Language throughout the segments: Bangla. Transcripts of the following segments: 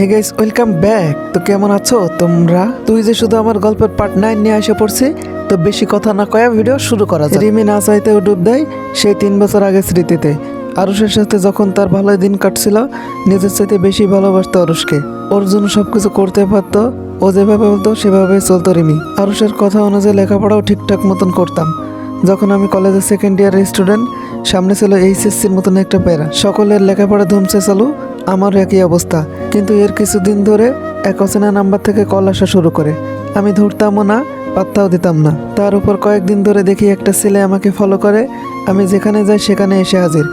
হে গাইস ওয়েলকাম ব্যাক তো কেমন আছো তোমরা? তুই যে শুধু আমার গল্পের পার্ট নাইন নিয়ে এসে পড়ছি, তো বেশি কথা না কয়া ভিডিও শুরু করা যায় রিমি না চাইতে ডুব দেয় সেই তিন বছর আগে স্মৃতিতে। আরুষের সাথে যখন তার ভালো দিন কাটছিল, নিজের চাইতে বেশি ভালোবাসতো আরুষকে। ওর জন্য সবকিছু করতে পারতো, ও যেভাবে বলতো সেভাবে চলতো রিমি। আরুষের কথা অনুযায়ী লেখাপড়াও ঠিকঠাক মতন করতাম। যখন আমি কলেজের সেকেন্ড ইয়ারের স্টুডেন্ট সামনে ছিল এইচএসসির মতন একটা প্যারা। সকলের লেখাপড়া ধুমছে চালু আমার একই অবস্থা। কিন্তু এর কিছুদিন ধরে এক অচেনা নাম্বার থেকে কল আসা শুরু করে। আমি ধরতামও না, পাত্তাও দিতাম না। তার উপর কয়েকদিন ধরে দেখি একটা ছেলে আমাকে ফলো করে। আমি যেখানে যাই সেখানে এসে হাজির।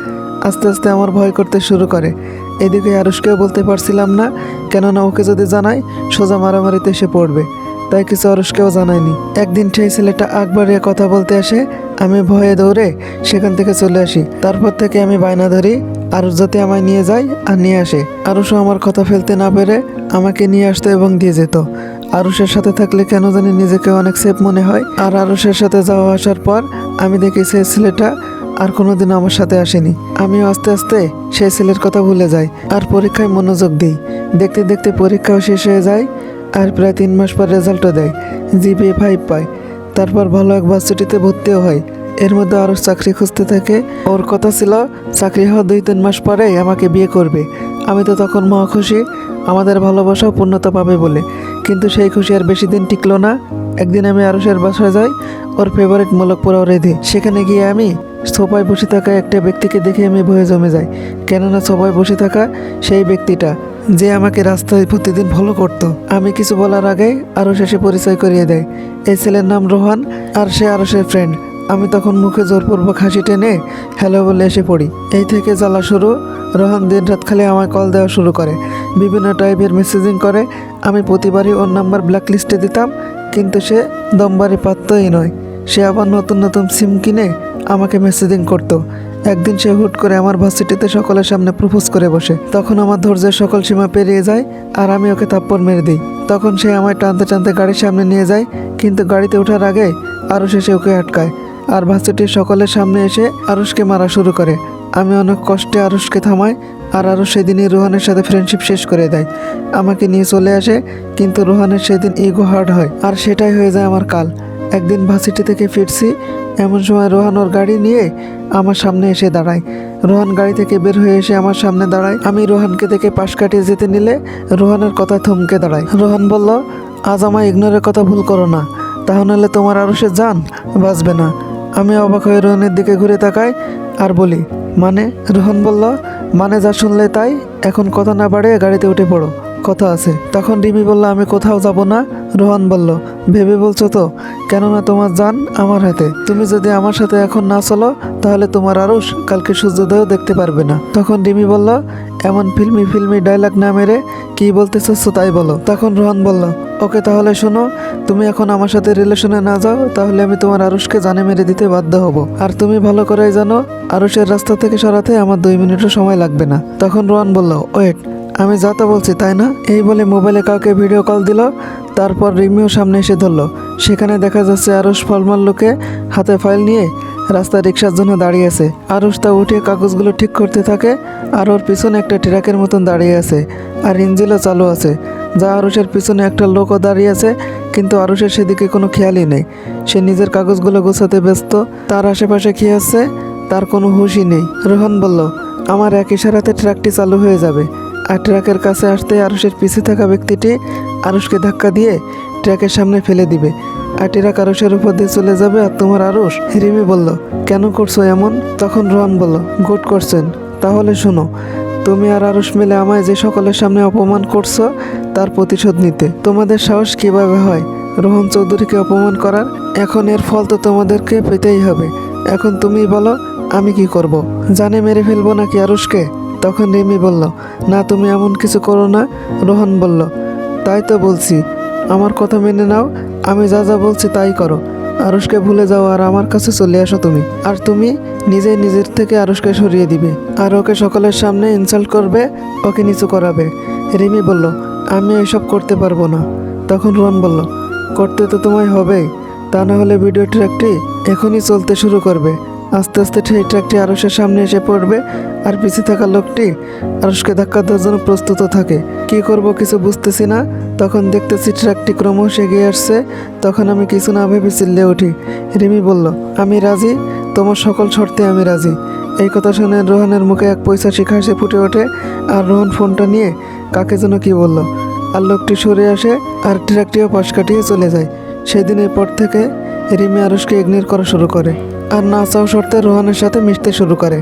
আস্তে আস্তে আমার ভয় করতে শুরু করে। এদিকে আরুষকেও বলতে পারছিলাম না, কেননা ওকে যদি জানাই, সোজা মারামারিতে এসে পড়বে। তাই কিছু আরুষকেও জানায়নি। একদিন সেই ছেলেটা আগ কথা বলতে আসে, আমি ভয়ে দৌড়ে সেখান থেকে চলে আসি। তারপর থেকে আমি বায়না ধরি আরুষ যাতে আমায় নিয়ে যায় আর নিয়ে আসে। আরুষও আমার কথা ফেলতে না পেরে আমাকে নিয়ে আসতো এবং দিয়ে যেত। আরুষের সাথে থাকলে কেন জানি নিজেকে অনেক সেফ মনে হয়। আর আরুষের সাথে যাওয়া আসার পর আমি দেখি সেই ছেলেটা আর কোনোদিন আমার সাথে আসেনি। আমিও আস্তে আস্তে সেই ছেলের কথা ভুলে যাই আর পরীক্ষায় মনোযোগ দিই। দেখতে দেখতে পরীক্ষাও শেষ হয়ে যায়। আর প্রায় তিন মাস পর রেজাল্টও দেয়। জিপিএ ফাইভ পায়। তারপর ভালো এক ভার্সিটিতে ভর্তিও হয়। এর মধ্যে আরও চাকরি খুঁজতে থাকে। ওর কথা ছিল, চাকরি হওয়ার দুই তিন মাস পরে আমাকে বিয়ে করবে। আমি তো তখন মহা খুশি। আমাদের ভালোবাসাও পূর্ণতা পাবে বলে। কিন্তু সেই খুশি আর বেশি দিন টিকলো না। একদিন আমি আরসের বাসায় যাই। ওর ফেভারিট মোলকপুরা রেধে। সেখানে গিয়ে আমি সোফায় বসে থাকা একটা ব্যক্তিকে দেখে আমি ভয়ে জমে যাই। কেননা সোফায় বসে থাকা সেই ব্যক্তিটা যে আমাকে রাস্তায় প্রতিদিন ফলো করতো। আমি কিছু বলার আগে আরও শেষে পরিচয় করিয়ে দেয়। এই ছেলের নাম রোহান, আর সে আরও সে ফ্রেন্ড আমি তখন মুখে জোরপূর্বক হাসি টেনে হ্যালো বলে এসে পড়ি। এই থেকে জ্বালা শুরু। রোহান দিন রাত খালি আমায় কল দেওয়া শুরু করে। বিভিন্ন টাইপের মেসেজিং করে। আমি প্রতিবারই ওর নাম্বার ব্ল্যাক লিস্টে দিতাম, কিন্তু সে দমবারি পাত্তই নয়। সে আবার নতুন নতুন সিম কিনে আমাকে মেসেজিং করতো। একদিন সে হুট করে আমার ভার্সিটিতে সকলের সামনে প্রপোজ করে বসে। তখন আমার ধৈর্যের সকল সীমা পেরিয়ে যায় আর আমি ওকে থাপ্পড় মেরে দিই। তখন সে আমায় টানতে টানতে গাড়ির সামনে নিয়ে যায়, কিন্তু গাড়িতে ওঠার আগে আরও শেষে ওকে আটকায় আর ভার্সিটির সকলের সামনে এসে আরুষকে মারা শুরু করে। আমি অনেক কষ্টে আরুষকে থামাই আর আরও সেদিনই রোহানের সাথে ফ্রেন্ডশিপ শেষ করে দেয়। আমাকে নিয়ে চলে আসে, কিন্তু রোহানের সেদিন ইগো হার্ড হয় আর সেটাই হয়ে যায় আমার কাল। একদিন ভার্সিটি থেকে ফিরছি এমন সময় রোহান ওর গাড়ি নিয়ে আমার সামনে এসে দাঁড়ায়। রোহান গাড়ি থেকে বের হয়ে এসে আমার সামনে দাঁড়ায়। আমি রোহানকে দেখে পাশ কাটিয়ে যেতে নিলে রোহানের কথা থমকে দাঁড়ায়। রোহান বলল, আজ আমায় ইগনোরের কথা ভুল করো না। তাহলে তোমার আরও সে যান বাঁচবে না। আমি অবাক হয়ে রোহনের দিকে ঘুরে তাকাই আর বলি মানে? রোহন বলল মানে যা শুনলে তাই? এখন কথা না বাড়ে গাড়িতে উঠে পড়ো। কথা আছে। তখন রিমি বলল, আমি কোথাও যাব না? রোহান বলল, ভেবে বলছো তো? কেননা তোমার যান আমার হাতে। তুমি যদি আমার সাথে এখন না চলো, তাহলে তোমার আরুষ কালকে সূর্যোদয়ও দেখতে পারবে না। তখন রিমি বলল, এমন ফিল্মি ফিল্মি ডায়লগ না মেরে কি বলতে চাচ্ছ তাই বলো। তখন রোহন বলল, ওকে তাহলে শোনো, তুমি এখন আমার সাথে রিলেশনে না যাও, তাহলে আমি তোমার আরুষকে জানে মেরে দিতে বাধ্য হব। আর তুমি ভালো করেই জানো, আরুষের রাস্তা থেকে সরাতে আমার দুই মিনিটও সময় লাগবে না। তখন রোহান বলল, ওয়েট আমি যা তা বলছি, তাই না? এই বলে মোবাইলে কাউকে ভিডিও কল দিল, তারপর রিমিও সামনে এসে ধরলো। সেখানে দেখা যাচ্ছে আরুষ ফলমাল লোকে হাতে ফাইল নিয়ে রাস্তায় রিক্সার জন্য দাঁড়িয়ে আছে। আরুষ তা উঠে কাগজগুলো ঠিক করতে থাকে, আর ওর পিছনে একটা ট্রাকের মতন দাঁড়িয়ে আছে, আর ইঞ্জিনও চালু আছে, যা আরুষের পিছনে একটা লোকও দাঁড়িয়ে আছে, কিন্তু আরুষের সেদিকে কোনো খেয়ালই নেই। সে নিজের কাগজগুলো গোছাতে ব্যস্ত, তার আশেপাশে কি আছে, তার কোনো হুঁশই নেই। রোহন বলল, আমার এক ইশারাতে ট্রাকটি চালু হয়ে যাবে। আর ট্রাকের কাছে আসতে আরুষের পিছে থাকা ব্যক্তিটি আরুষকে ধাক্কা দিয়ে ট্রাকের সামনে ফেলে দিবে। আর ট্রাক আরুষের উপর দিয়ে চলে যাবে আর তোমার আরুষ? রিমি বলল, কেন করছ এমন? তখন রোহন বলল গুড করছেন। তাহলে শোনো, তুমি আর আরুষ মিলে আমায় যে সকলের সামনে অপমান করছ, তার প্রতিশোধ নিতে। তোমাদের সাহস কীভাবে হয়? রোহন চৌধুরীকে অপমান করার? এখন এর ফল তো তোমাদেরকে পেতেই হবে। এখন তুমি বলো, আমি কি করব? জানে মেরে ফেলব নাকি আরুষকে? তখন রিমি বলল, না, তুমি এমন কিছু করো না, রোহন বলল, তাই তো বলছি, আমার কথা মেনে নাও, আমি যা যা বলছি তাই করো, আরুষকে ভুলে যাও আর আমার কাছে চলে আসো তুমি, আর তুমি নিজে নিজের থেকে আরুষকে সরিয়ে দিবে, আর ওকে সকলের সামনে ইনসাল্ট করবে, ওকে নিচু করাবে, রিমি বলল, আমি এসব করতে পারব না, তখন রোহন বলল, করতে তো তোমায় হবেই, তা না হলে ভিডিও ট্র্যাকটি এখনই চলতে শুরু করবে। আস্তে আস্তে সেই ট্রাকটি আরসের সামনে এসে পড়বে, আর পিছিয়ে থাকা লোকটি আরসকে ধাক্কা দেওয়ার জন্য প্রস্তুত থাকে। কি করব কিছু বুঝতেছি না। তখন দেখতেছি ট্রাকটি ক্রমশ এগিয়ে আসছে। তখন আমি কিছু না ভেবে চিল্লে উঠি। রিমি বলল, আমি রাজি। তোমার সকল শর্তে আমি রাজি। এই কথা শুনে রোহনের মুখে এক পয়সা শিখা এসে ফুটে ওঠে, আর রোহন ফোনটা নিয়ে কাকে যেন কি বলল। আর লোকটি সরে আসে, আর ট্রাকটিও পাশ কাটিয়ে চলে যায়। সেদিনের পর থেকে রিমি আরুষকে ইগনোর করা শুরু করে। আর না চাও শর্তে রোহানের সাথে মিশতে শুরু করে।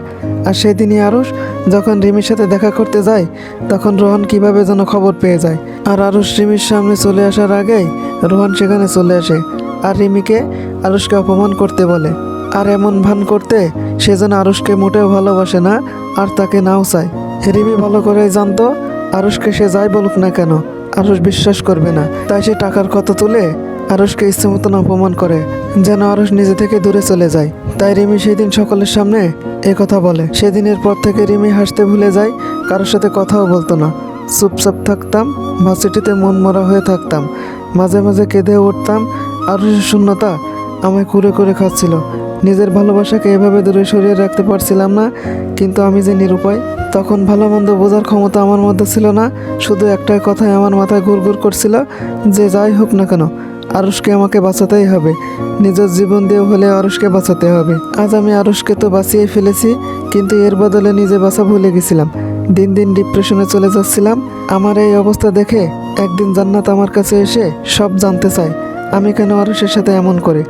আর সেদিনই আরুষ যখন রিমির সাথে দেখা করতে যায়, তখন রোহন কীভাবে যেন খবর পেয়ে যায়। আর আরুষ রিমির সামনে চলে আসার আগেই রোহান সেখানে চলে আসে আর রিমিকে আরুষকে অপমান করতে বলে। আর এমন ভান করতে সে যেন আরুষকে মোটেও ভালোবাসে না আর তাকে নাও চায়। রিমি ভালো করেই জানতো আরুষকে সে যাই বলুক না কেন, আরুষ বিশ্বাস করবে না। তাই সে টাকার কথা তুলে আরুষকে ইচ্ছে মতন অপমান করে, যেন আরুষ নিজে থেকে দূরে চলে যায়। তাই রিমি সেই দিন সকলের সামনে এ কথা বলে। সেদিনের পর থেকে রিমি হাসতে ভুলে যায়, কারোর সাথে কথাও বলতো না। চুপচাপ থাকতাম, ভার্সিটিতে মন মরা হয়ে থাকতাম। মাঝে মাঝে কেঁদে উঠতাম আরুষের শূন্যতা আমায় কুরে করে খাচ্ছিল। নিজের ভালোবাসাকে এভাবে দূরে সরিয়ে রাখতে পারছিলাম না, কিন্তু আমি যে নিরুপায়, তখন ভালো মন্দ বোঝার ক্ষমতা আমার মধ্যে ছিল না। শুধু একটাই কথাই আমার মাথায় ঘুরঘুর করছিল, যে যাই হোক না কেন আরুষকে আমাকে বাঁচাতেই হবে। নিজের জীবন দিয়ে হলে আরুষকে বাঁচাতে হবে। আজ আমি আরুষকে তো বাঁচিয়ে ফেলেছি, কিন্তু এর বদলে নিজে বাঁচা ভুলে গেছিলাম। দিন দিন ডিপ্রেশনে চলে যাচ্ছিলাম। আমার এই অবস্থা দেখে একদিন জান্নাত আমার কাছে এসে সব জানতে চায়, আমি কেন আরুষের সাথে এমন করে?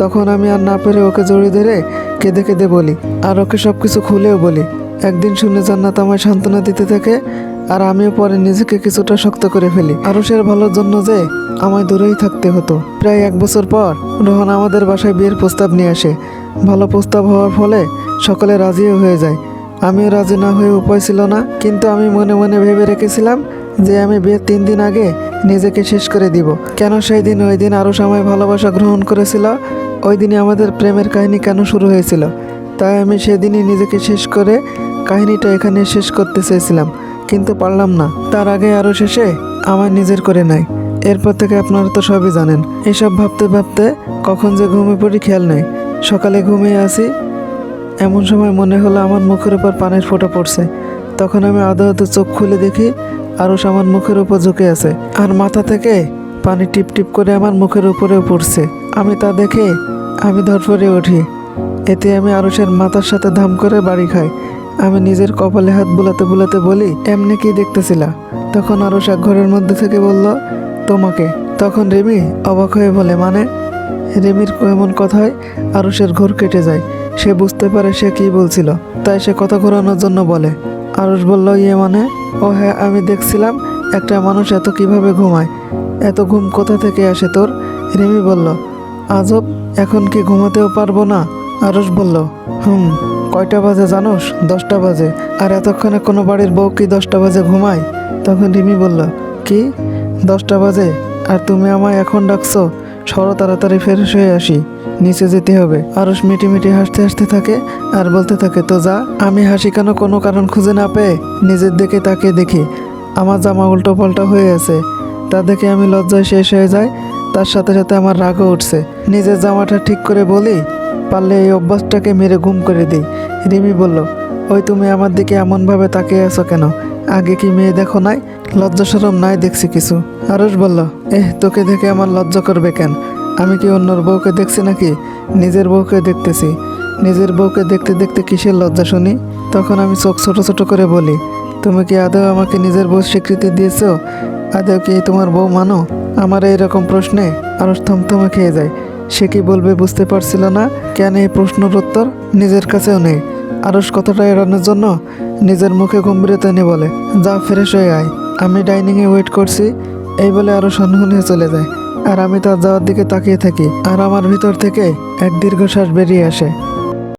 তখন আমি আর না পেরে ওকে জড়িয়ে ধরে কেঁদে কেঁদে বলি, আর ওকে সব কিছু খুলেও বলি একদিন শুনে জান্নাত আমায় সান্ত্বনা দিতে থাকে, আর আমিও পরে নিজেকে কিছুটা শক্ত করে ফেলি। আরুষের ভালোর জন্য যে আমায় দূরেই থাকতে হতো। প্রায় এক বছর পর রোহন আমাদের বাসায় বিয়ের প্রস্তাব নিয়ে আসে। ভালো প্রস্তাব হওয়ার ফলে সকলে রাজিও হয়ে যায়। আমিও রাজি না হয়ে উপায় ছিল না, কিন্তু আমি মনে মনে ভেবে রেখেছিলাম যে আমি বিয়ের তিন দিন আগে নিজেকে শেষ করে দিব। কেন সেই দিন ওই দিন আরও সময় ভালোবাসা গ্রহণ করেছিল? ওই দিনই আমাদের প্রেমের কাহিনী কেন শুরু হয়েছিল? তাই আমি সেদিনই নিজেকে শেষ করে কাহিনীটা এখানে শেষ করতে চেয়েছিলাম, কিন্তু পারলাম না। তার আগে আরও শেষে আমার নিজের করে নেয়। এরপর থেকে আপনারা তো সবই জানেন, এসব ভাবতে ভাবতে কখন যে ঘুমিয়ে পড়ি খেয়াল নেই। সকালে ঘুমিয়ে আসি, এমন সময় মনে হলো আমার মুখের উপর পানির ফোঁটা পড়ছে। তখন আমি আদো আদো চোখ খুলে দেখি আরও আমার মুখের উপর ঝুঁকে আছে, আর মাথা থেকে পানি টিপ টিপ করে আমার মুখের উপরেও পড়ছে। আমি তা দেখে আমি ধরফরে উঠি। এতে আমি আরুষের মাথার সাথে ধাম করে বাড়ি খাই। আমি নিজের কপালে হাত বুলাতে বুলাতে বলি, এমনি কি দেখতেছিলা? তখন এক ঘরের মধ্যে থেকে বলল, তোমাকে। তখন রেমি অবাক হয়ে বলে মানে? রেমির এমন কথায় আরুষের ঘোর কেটে যায়। সে বুঝতে পারে সে কি বলছিল, তাই সে কথা ঘোরানোর জন্য বলে। আরুষ বলল ইয়ে মানে? ও হ্যাঁ আমি দেখছিলাম একটা মানুষ এত কীভাবে ঘুমায়, এত ঘুম কোথা থেকে আসে তোর? রেমি বলল, আজব, এখন কি ঘুমাতেও পারব না? আরুষ বলল, হুম। কয়টা বাজে জানোস? দশটা বাজে। আর এতক্ষণে কোনো বাড়ির বউ কি দশটা বাজে ঘুমায়? তখন রিমি বলল, কি? দশটা বাজে? আর তুমি আমায় এখন ডাকছো? সরো তাড়াতাড়ি ফ্রেশ হয়ে আসি। নিচে যেতে হবে। আরুষ মিটি মিটি হাসতে হাসতে থাকে আর বলতে থাকে, তো যা, আমি হাসি কেন কোনো কারণ খুঁজে না পেয়ে নিজের দিকে তাকে দেখি। আমার জামা উল্টো পাল্টা হয়ে আছে। তা দেখে আমি লজ্জায় শেষ হয়ে যায় তার সাথে সাথে আমার রাগও উঠছে। নিজের জামাটা ঠিক করে বলি, পারলে এই অভ্যাসটাকে মেরে ঘুম করে দিই। রিমি বলল, ওই তুমি আমার দিকে এমনভাবে তাকিয়ে আছো কেন? আগে কি মেয়ে দেখো নাই? লজ্জা সরম নাই দেখছি কিছু। আরস বলল, এহ, তোকে দেখে আমার লজ্জা করবে কেন? আমি কি অন্যর বউকে দেখছি নাকি? নিজের বউকে দেখতেছি। নিজের বউকে দেখতে দেখতে কিসের লজ্জা শুনি? তখন আমি চোখ ছোট ছোট করে বলি, তুমি কি আদৌ আমাকে নিজের বউ স্বীকৃতি দিয়েছ? আদৌ কি তোমার বউ মানো? আমার এইরকম প্রশ্নে আরস থমথমে খেয়ে যায়। সে কি বলবে বুঝতে পারছিল না? কেন এই প্রশ্নের উত্তর? নিজের কাছেও নেই। আরস কথাটা এড়ানোর জন্য নিজের মুখে গম্ভীরতা নিয়ে বলে, যা ফ্রেশ হয়ে আয়। আমি ডাইনিংয়ে ওয়েট করছি। এই বলে আরও হয়ে চলে যায়। আর আমি তার যাওয়ার দিকে তাকিয়ে থাকি। আর আমার ভিতর থেকে এক দীর্ঘশ্বাস বেরিয়ে আসে।